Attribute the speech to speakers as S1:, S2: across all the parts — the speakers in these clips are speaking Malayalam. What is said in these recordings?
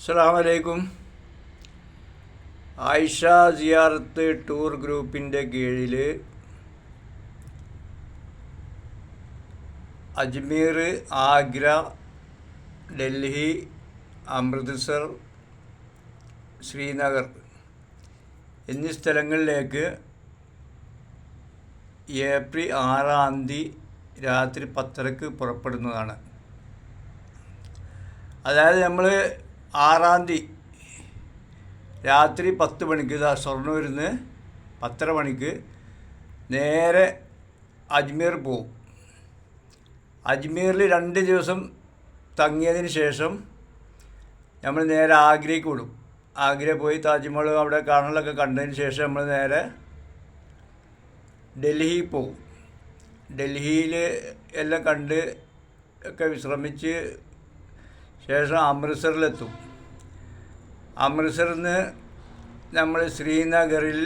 S1: അസ്സലാമലൈക്കും. ആയിഷ സിയാറത്ത് ടൂർ ഗ്രൂപ്പിന്റെ കീഴിൽ അജ്മീർ ആഗ്ര ഡൽഹി അമൃത്സർ ശ്രീനഗർ എന്നീ സ്ഥലങ്ങളിലേക്ക് ഏപ്രിൽ ആറാം തീയതി രാത്രി പത്തരക്ക് പുറപ്പെടുന്നതാണ്. അതായത് നമ്മൾ ആറാം തീയതി രാത്രി പത്ത് മണിക്ക് ഇതാ ഷൊർണൂരിൽ നിന്ന് പത്തര മണിക്ക് നേരെ അജ്മീർ പോവും. അജ്മീറിൽ രണ്ട് ദിവസം തങ്ങിയതിന് ശേഷം നമ്മൾ നേരെ ആഗ്രയ്ക്ക് വിടും. ആഗ്ര പോയി താജ്മഹൽ അവിടെ കാണലൊക്കെ കണ്ടതിന് ശേഷം നമ്മൾ നേരെ ഡൽഹി പോവും. ഡൽഹിയിൽ എല്ലാം കണ്ട് ഒക്കെ വിശ്രമിച്ച് ശേഷം അമൃത്സറിലെത്തും. അമൃത്സറിൽ നിന്ന് നമ്മൾ ശ്രീനഗറിൽ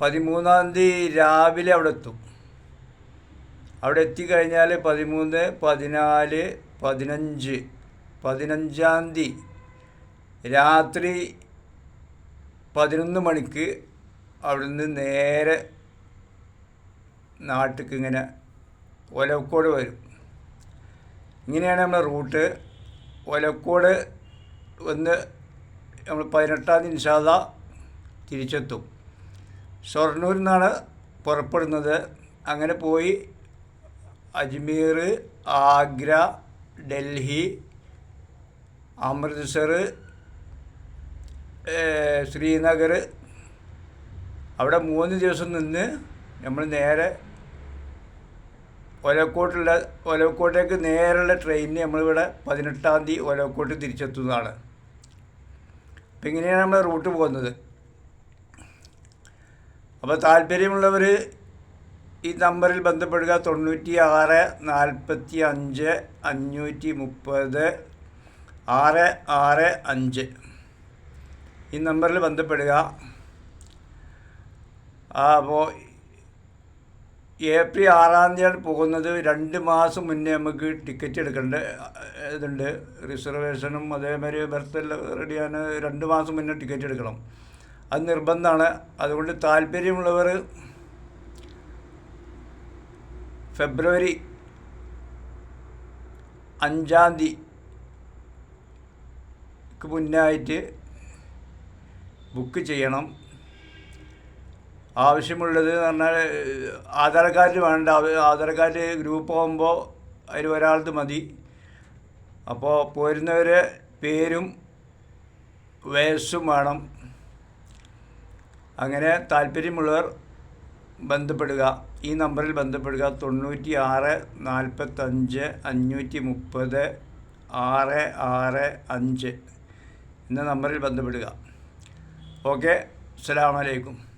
S1: പതിമൂന്നാം തീയതി രാവിലെ അവിടെ എത്തും അവിടെ എത്തിക്കഴിഞ്ഞാൽ പതിമൂന്ന് പതിനാല് പതിനഞ്ച് പതിനഞ്ചാം തീയതി രാത്രി പതിനൊന്ന് മണിക്ക് അവിടുന്ന് നേരെ നാട്ടിലേക്ക് ഇങ്ങനെ ഒലവക്കോട് വരും. ഇങ്ങനെയാണ് നമ്മുടെ റൂട്ട്. ഒലക്കോട് വന്ന് നമ്മൾ പതിനെട്ടാം തീയതി ഇൻഷാദ തിരിച്ചെത്തും. ഷൊർണൂരിൽ നിന്നാണ് പുറപ്പെടുന്നത്. അങ്ങനെ പോയി അജ്മീർ ആഗ്ര ഡൽഹി അമൃത്സർ ശ്രീനഗർ. അവിടെ മൂന്ന് ദിവസം നിന്ന് നമ്മൾ നേരെ ഒലക്കോട്ടുള്ള ഒലക്കോട്ടേക്ക് നേരെയുള്ള ട്രെയിനിന് നമ്മളിവിടെ പതിനെട്ടാം തീയതി ഒലക്കോട്ട് തിരിച്ചെത്തുന്നതാണ്. അപ്പം ഇങ്ങനെയാണ് നമ്മൾ റൂട്ട് പോകുന്നത്. അപ്പോൾ താല്പര്യമുള്ളവർ ഈ നമ്പറിൽ ബന്ധപ്പെടുക. തൊണ്ണൂറ്റി ആറ് നാൽപ്പത്തി അഞ്ച് അഞ്ഞൂറ്റി മുപ്പത് ആറ് ആറ് അഞ്ച്. ഈ നമ്പറിൽ ബന്ധപ്പെടുക. അപ്പോൾ ഏപ്രിൽ ആറാം തീയതി പോകുന്നത് രണ്ട് മാസം മുന്നേ നമുക്ക് ടിക്കറ്റ് എടുക്കേണ്ട ഇതുണ്ട്. റിസർവേഷനും അതേമാതിരി ബർത്തെല്ലാം റെഡിയാണ് രണ്ട് മാസം മുന്നേ ടിക്കറ്റ് എടുക്കണം. അത് നിർബന്ധമാണ്. അതുകൊണ്ട് താല്പര്യമുള്ളവർ ഫെബ്രുവരി അഞ്ചാം തീയതിക്ക് മുന്നായിട്ട് ബുക്ക് ചെയ്യണം. ആവശ്യമുള്ളത് എന്ന് പറഞ്ഞാൽ ആധാർ കാർഡ് വേണ്ട ആധാർ കാർഡ് ഗ്രൂപ്പ് ആകുമ്പോൾ അതിൽ ഒരാളത് മതി. അപ്പോൾ പോരുന്നവരെ പേരും വയസ്സും വേണം. അങ്ങനെ താല്പര്യമുള്ളവർ ബന്ധപ്പെടുക. ഈ നമ്പറിൽ ബന്ധപ്പെടുക. തൊണ്ണൂറ്റി ആറ് നാൽപ്പത്തഞ്ച് അഞ്ഞൂറ്റി മുപ്പത് ആറ് ആറ് അഞ്ച് എന്ന നമ്പറിൽ ബന്ധപ്പെടുക. ഓക്കെ. അസ്സലാമലൈക്കും